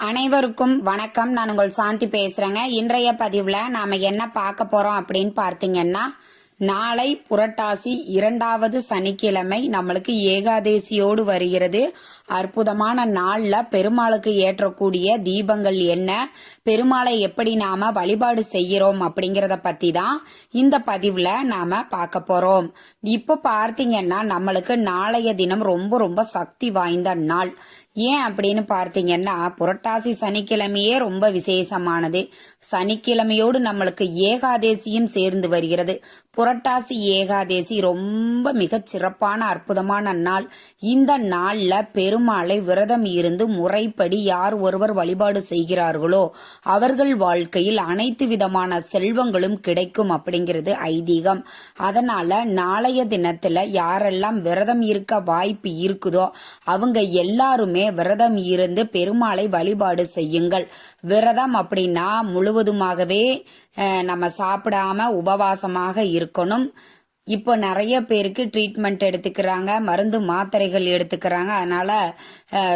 அனைவருக்கும் வணக்கம். நான் உங்கள் சாந்தி பேசுறேங்க. இன்றைய பதிவுல நாம என்ன பார்க்க போறோம் அப்படின்னு பார்த்தீங்கன்னா நாளை புரட்டாசி இரண்டாவது சனிக்கிழமை நம்மளுக்கு ஏகாதேசியோடு வருகிறது. அற்புதமான நாள்ல பெருமாளுக்கு ஏற்றக்கூடிய தீபங்கள் என்ன பெருமாளை எப்படி நாம வழிபாடு செய்கிறோம் அப்படிங்கறத பத்தி தான் இந்த பதிவுல நாம பார்க்க போறோம். இப்ப பார்த்தீங்கன்னா நம்மளுக்கு நாளைய தினம் ரொம்ப ரொம்ப சக்தி வாய்ந்த நாள். ஏன் அப்படின்னு பார்த்தீங்கன்னா புரட்டாசி சனிக்கிழமையே ரொம்ப விசேஷமானது. சனிக்கிழமையோடு நம்மளுக்கு ஏகாதேசியும் சேர்ந்து வருகிறது. புரட்டாசி ஏகாதேசி ரொம்ப மிகச் சிறப்பான அற்புதமான நாள். இந்த நாளில் பெருமாளை விரதம் இருந்து முறைப்படி யார் ஒருவர் வழிபாடு செய்கிறார்களோ அவர்கள் வாழ்க்கையில் அனைத்து விதமான செல்வங்களும் கிடைக்கும் அப்படிங்கிறது ஐதீகம். அதனால நாளைய தினத்துல யாரெல்லாம் விரதம் இருக்க வாய்ப்பு இருக்குதோ அவங்க எல்லாருமே விரதம் இருந்து பெருமாளை வழிபாடு செய்யுங்கள். விரதம் அப்படின்னா முழுவதுமாகவே அஹ், நம்ம சாப்பிடாம உபவாசமாக இருக்கணும். இப்போ நிறைய பேருக்கு ட்ரீட்மெண்ட் எடுத்துக்கிறாங்க மருந்து மாத்திரைகள் எடுத்துக்கிறாங்க. அதனால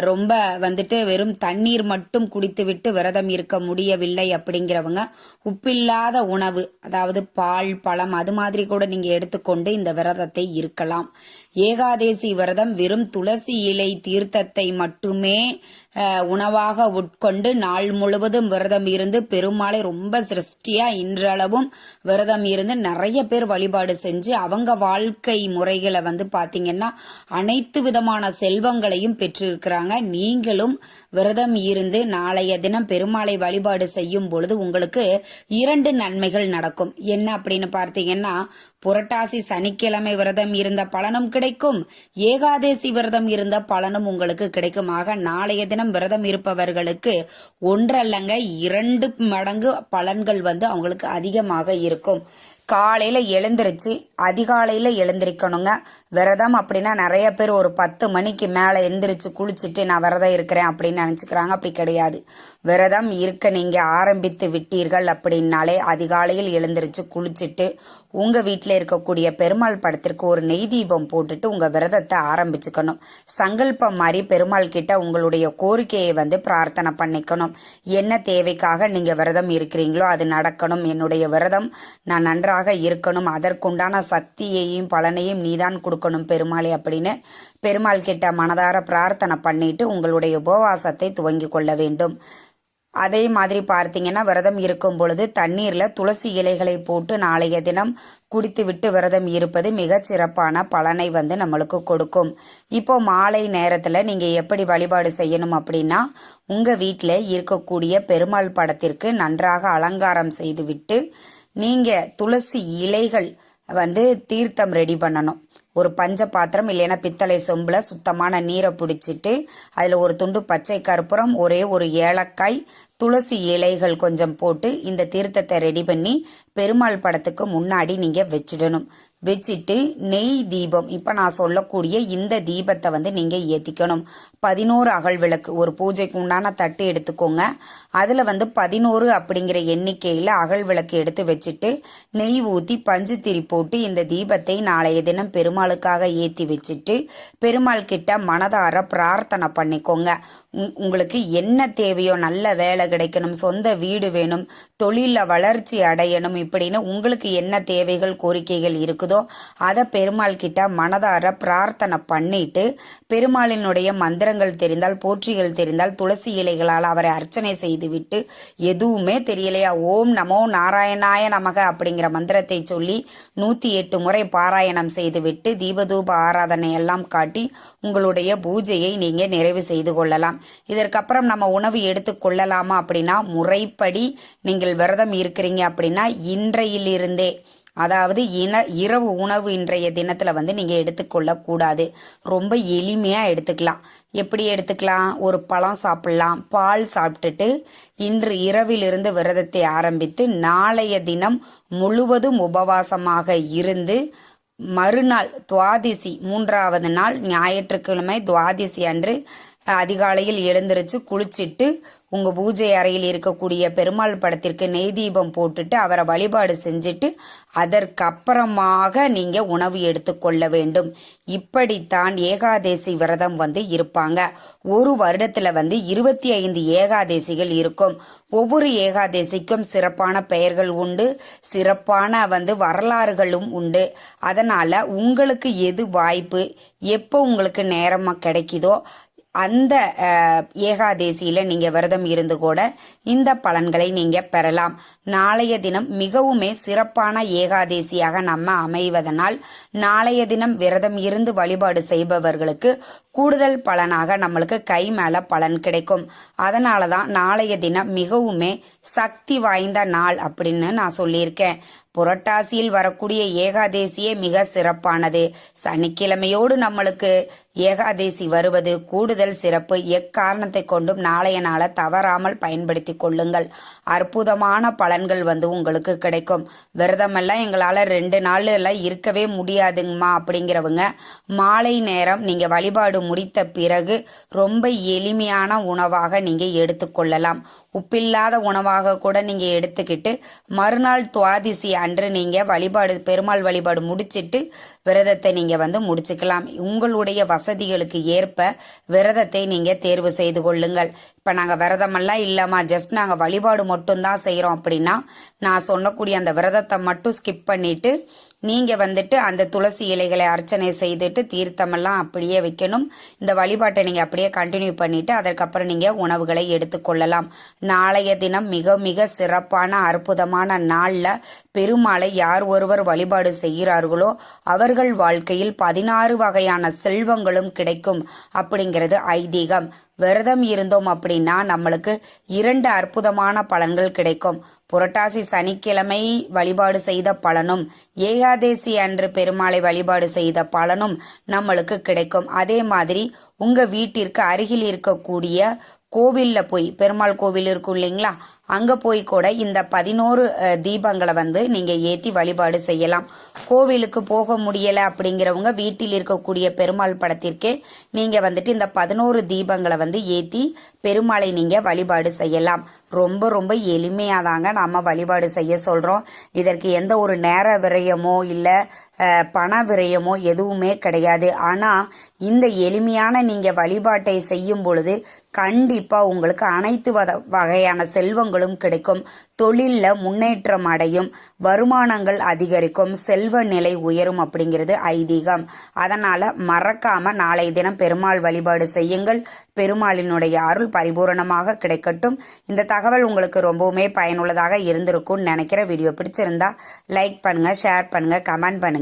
ரொம்ப வந்துட்டு வெறும் தண்ணீர் மட்டும் குடித்துவிட்டு விரதம் இருக்க முடியவில்லை அப்படிங்கிறவங்க உப்பில்லாத உணவு அதாவது பால் பழம் அது மாதிரி கூட நீங்க எடுத்துக்கொண்டு இந்த விரதத்தை இருக்கலாம். ஏகாதேசி விரதம் வெறும் துளசி இலை தீர்த்தத்தை மட்டுமே உணவாக உட்கொண்டு நாள் முழுவதும் விரதம் இருந்து பெருமாளை ரொம்ப சிருஷ்டியா இன்றளவும் விரதம் இருந்து நிறைய பேர் வழிபாடு செஞ்சு அவங்க வாழ்க்கை முறைகளை வந்து பாத்தீங்கன்னா அனைத்து விதமான செல்வங்களையும் பெற்றிருக்கிறாங்க. நீங்களும் விரதம் இருந்து நாளைய தினம் பெருமாளை வழிபாடு செய்யும் பொழுது உங்களுக்கு இரண்டு நன்மைகள் நடக்கும். என்ன அப்படின்னு பார்த்தீங்கன்னா புரட்டாசி சனிக்கிழமை விரதம் இருந்த பலனும் கிடைக்கும். ஏகாதேசி விரதம் இருந்த பலனும் உங்களுக்கு கிடைக்குமாக. நாளைய தினம் விரதம் இருப்பவர்களுக்கு ஒன்றல்லங்க இரண்டு மடங்கு பலன்கள் வந்து அவங்களுக்கு அதிகமாக இருக்கும். காலையில எழுந்திருச்சு அதிகாலையில் எழுந்திருக்கணுங்க. விரதம் அப்படின்னா நிறைய பேர் ஒரு பத்து மணிக்கு மேலே எந்திரிச்சு குளிச்சுட்டு நான் விரதம் இருக்கிறேன் அப்படின்னு நினச்சிக்கிறாங்க. அப்படி கிடையாது. விரதம் இருக்க நீங்கள் ஆரம்பித்து விட்டீர்கள் அப்படின்னாலே அதிகாலையில் எழுந்திரிச்சு குளிச்சுட்டு உங்கள் வீட்டில் இருக்கக்கூடிய பெருமாள் படத்திற்கு ஒரு நெய் தீபம் போட்டுட்டு உங்கள் விரதத்தை ஆரம்பிச்சுக்கணும். சங்கல்பம் மாதிரி பெருமாள் கிட்ட உங்களுடைய கோரிக்கையை வந்து பிரார்த்தனை பண்ணிக்கணும். என்ன தேவைக்காக நீங்கள் விரதம் இருக்கிறீங்களோ அது நடக்கணும். என்னுடைய விரதம் நான் நன்றாக இருக்கணும். அதற்குண்டான சக்தியையும் பலனையும் நீதான் கொடுக்கணும் பெருமாளே அப்படின்னு பெருமாள் கிட்ட மனதார பிரார்த்தனை பண்ணிட்டு உங்களுடைய உபவாசத்தை துவங்கி கொள்ள வேண்டும். அதே மாதிரி பார்த்தீங்கன்னா விரதம் இருக்கும் பொழுது தண்ணீர்ல துளசி இலைகளை போட்டு நாளைய தினம் குடித்துவிட்டு விரதம் இருப்பது மிக சிறப்பான பலனை வந்து நம்மளுக்கு கொடுக்கும். இப்போ மாலை நேரத்துல நீங்க எப்படி வழிபாடு செய்யணும் அப்படின்னா உங்க வீட்டில் இருக்கக்கூடிய பெருமாள் படத்திற்கு நன்றாக அலங்காரம் செய்துவிட்டு நீங்க துளசி இலைகள் வந்து தீர்த்தம் ரெடி பண்ணணும். ஒரு பஞ்ச பாத்திரம் இல்லைன்னா பித்தளை சொம்பில் சுத்தமான நீரை பிடிச்சிட்டு அதில் ஒரு துண்டு பச்சை கற்பூரம் ஒரே ஒரு ஏலக்காய் துளசி இலைகள் கொஞ்சம் போட்டு இந்த தீர்த்தத்தை ரெடி பண்ணி பெருமாள் படத்துக்கு முன்னாடி நீங்கள் வச்சிடணும். வச்சுட்டு நெய் தீபம். இப்போ நான் சொல்லக்கூடிய இந்த தீபத்தை வந்து நீங்கள் ஏற்றிக்கணும் பதினோரு அகல் விளக்கு ஒரு பூஜைக்கு உண்டான தட்டு எடுத்துக்கோங்க. அதில் வந்து பதினோரு அப்படிங்கிற எண்ணிக்கையில் அகல் விளக்கு எடுத்து வச்சுட்டு நெய் ஊற்றி பஞ்சு திரி போட்டு இந்த தீபத்தை நாளைய தினம் பெருமாளுக்காக ஏற்றி வச்சுட்டு பெருமாள் கிட்ட மனதார பிரார்த்தனை பண்ணிக்கோங்க. உங்களுக்கு என்ன தேவையோ நல்ல வேலை கிடைக்கணும் சொந்த வீடு வேணும் தொழிலில் வளர்ச்சி அடையணும் இப்படின்னு உங்களுக்கு என்ன தேவைகள் கோரிக்கைகள் இருக்குதோ அதை பெருமாள் கிட்ட மனதார பிரார்த்தனை பண்ணிட்டு பெருமாளினுடைய மந்திரங்கள் தெரிந்தால் போற்றிகள் தெரிந்தால் துளசி இலைகளால் அவரை அர்ச்சனை செய்துவிட்டு எதுவுமே தெரியலையா ஓம் நமோ நாராயணாய நமக அப்படிங்கிற மந்திரத்தை சொல்லி நூத்தி எட்டு முறை பாராயணம் செய்துவிட்டு தீபதூப ஆராதனை எல்லாம் காட்டி உங்களுடைய பூஜையை நீங்க நிறைவு செய்து கொள்ளலாம். இதற்கப்புறம் நம்ம உணவு எடுத்துக்கொள்ளலாமா அப்படின்னா முறைப்படி நீங்கள் விரதம் இருக்கிறீங்க அப்படின்னா இன்றையிலிருந்தே அதாவது இன இரவு உணவு இன்றைய தினத்தில் வந்து நீங்கள் எடுத்துக்கொள்ளக்கூடாது ரொம்ப எளிமையாக எடுத்துக்கலாம். எப்படி எடுத்துக்கலாம்? ஒரு பழம் சாப்பிடலாம். பால் சாப்பிட்டுட்டு இன்று இரவிலிருந்து விரதத்தை ஆரம்பித்து நாளைய தினம் முழுவதும் உபவாசமாக இருந்து மறுநாள் துவாதிசி மூன்றாவது நாள் ஞாயிற்றுக்கிழமை துவாதிசி அன்று அதிகாலையில் எழுந்திருச்சு குளிச்சிட்டு உங்க பூஜை அறையில் இருக்கக்கூடிய பெருமாள் படத்திற்கு நெய் தீபம் போட்டுட்டு அவரை வழிபாடு செஞ்சுட்டு அதற்கப்புறமாக நீங்க உணவு எடுத்துக்கொள்ள வேண்டும். இப்படித்தான் ஏகாதேசி விரதம் வந்து இருப்பாங்க. ஒரு வருடத்துல வந்து இருபத்தி ஐந்து ஏகாதேசிகள் இருக்கும். ஒவ்வொரு ஏகாதேசிக்கும் சிறப்பான பெயர்கள் உண்டு. சிறப்பான வந்து வரலாறுகளும் உண்டு. அதனால உங்களுக்கு எது வாய்ப்பு எப்போ உங்களுக்கு நேரமா கிடைக்குதோ அந்த அஹ், ஏகாதேசியில நீங்க விரதம் இருந்து கூட இந்த பலன்களை நீங்க பெறலாம். நாளைய தினம் மிகவுமே சிறப்பான ஏகாதேசியாக நம்ம அமைவதனால் நாளைய தினம் விரதம் இருந்து வழிபாடு செய்பவர்களுக்கு கூடுதல் பலனாக நம்மளுக்கு கை மேல பலன் கிடைக்கும். அதனால தான் நாளைய தினம் மிகவுமே சக்தி வாய்ந்த நாள் அப்படின்னு நான் சொல்லியிருக்கேன். புரட்டாசியில் வரக்கூடிய ஏகாதேசியே மிக சிறப்பானது. சனிக்கிழமையோடு நம்மளுக்கு ஏகாதேசி வருவது கூடுதல் சிறப்பு. எக்காரணத்தை கொண்டும் நாளைய நாளை தவறாமல் பயன்படுத்தி கொள்ளுங்கள். அற்புதமான பலன்கள் வந்து உங்களுக்கு கிடைக்கும். விரதமெல்லாம் எங்களால் ரெண்டு நாள் எல்லாம் இருக்கவே முடியாதுங்கம்மா அப்படிங்கிறவங்க மாலை நேரம் நீங்கள் வழிபாடு முடித்த பிறகு ரொம்ப எளிமையான உணவாக நீங்கள் எடுத்துக்கொள்ளலாம் உப்பில்லாத உணவாக கூட நீங்கள் எடுத்துக்கிட்டு மறுநாள் துவாதிசி அன்று நீங்கள் வழிபாடு பெருமாள் வழிபாடு முடிச்சிட்டு விரதத்தை நீங்கள் வந்து முடிச்சுக்கலாம். உங்களுடைய வசதிகளுக்கு ஏற்ப விரதத்தை நீங்கள் தேர்வு செய்து கொள்ளுங்கள். இப்போ நாங்கள் விரதமெல்லாம் இல்லைம்மா. ஜஸ்ட் நாங்கள் வழிபாடு மட்டும்தான் செய்கிறோம் அப்படின்னா நான் சொன்னக்கூடிய அந்த விரதத்தை மட்டும் ஸ்கிப் பண்ணிவிட்டு நீங்கள் வந்துட்டு அந்த துளசி இலைகளை அர்ச்சனை செய்துட்டு தீர்த்தமெல்லாம் அப்படியே வைக்கணும். இந்த வழிபாட்டை நீங்கள் அப்படியே கண்டினியூ பண்ணிவிட்டு அதற்கப்புறம் நீங்கள் உணவுகளை எடுத்துக்கொள்ளலாம் நாளைய தினம் மிக மிக சிறப்பான அற்புதமான நாளில் பெருமாளை யார் ஒருவர் வழிபாடு செய்கிறார்களோ அவர்கள் வாழ்க்கையில் பதினாறு வகையான செல்வங்களும் கிடைக்கும் அப்படிங்கிறது ஐதீகம். விரதம் இருந்தோம் அப்படின்னா நம்மளுக்கு இரண்டு அற்புதமான பலன்கள் கிடைக்கும். புரட்டாசி சனிக்கிழமை வழிபாடு செய்த பலனும் ஏகாதேசி அன்று பெருமாளை வழிபாடு செய்த பலனும் நம்மளுக்கு கிடைக்கும். அதே மாதிரி உங்க வீட்டிற்கு அருகில் இருக்கக்கூடிய கோவில்ல போய் பெருமாள் கோவில் இருக்கும் இல்லைங்களா அங்க போய் கூட இந்த பதினோரு தீபங்களை வந்து நீங்க ஏத்தி வழிபாடு செய்யலாம். கோவிலுக்கு போக முடியல அப்படிங்கிறவங்க வீட்டில் இருக்கக்கூடிய பெருமாள் படத்திற்கே நீங்க வந்துட்டு இந்த பதினோரு தீபங்களை வந்து ஏத்தி பெருமாளை நீங்க வழிபாடு செய்யலாம். ரொம்ப ரொம்ப எளிமையாதாங்க நாம வழிபாடு செய்ய சொல்றோம். இதற்கு எந்த ஒரு நேர விரயமோ இல்லை பண விரயமோ எதுவுமே கிடையாது. ஆனால் இந்த எளிமையான நீங்கள் வழிபாட்டை செய்யும் பொழுது கண்டிப்பாக உங்களுக்கு அனைத்து வத- வகையான செல்வங்களும் கிடைக்கும். தொழிலில் முன்னேற்றம் அடையும். வருமானங்கள் அதிகரிக்கும். செல்வ நிலை உயரும் அப்படிங்கிறது ஐதீகம். அதனால் மறக்காமல் நாளை தினம் பெருமாள் வழிபாடு செய்யுங்கள். பெருமாளினுடைய அருள் பரிபூரணமாக கிடைக்கட்டும். இந்த தகவல் உங்களுக்கு ரொம்பவுமே பயனுள்ளதாக இருந்திருக்கும்னு நினைக்கிற வீடியோ பிடிச்சிருந்தா லைக் பண்ணுங்கள் ஷேர் பண்ணுங்கள் கமெண்ட் பண்ணுங்கள்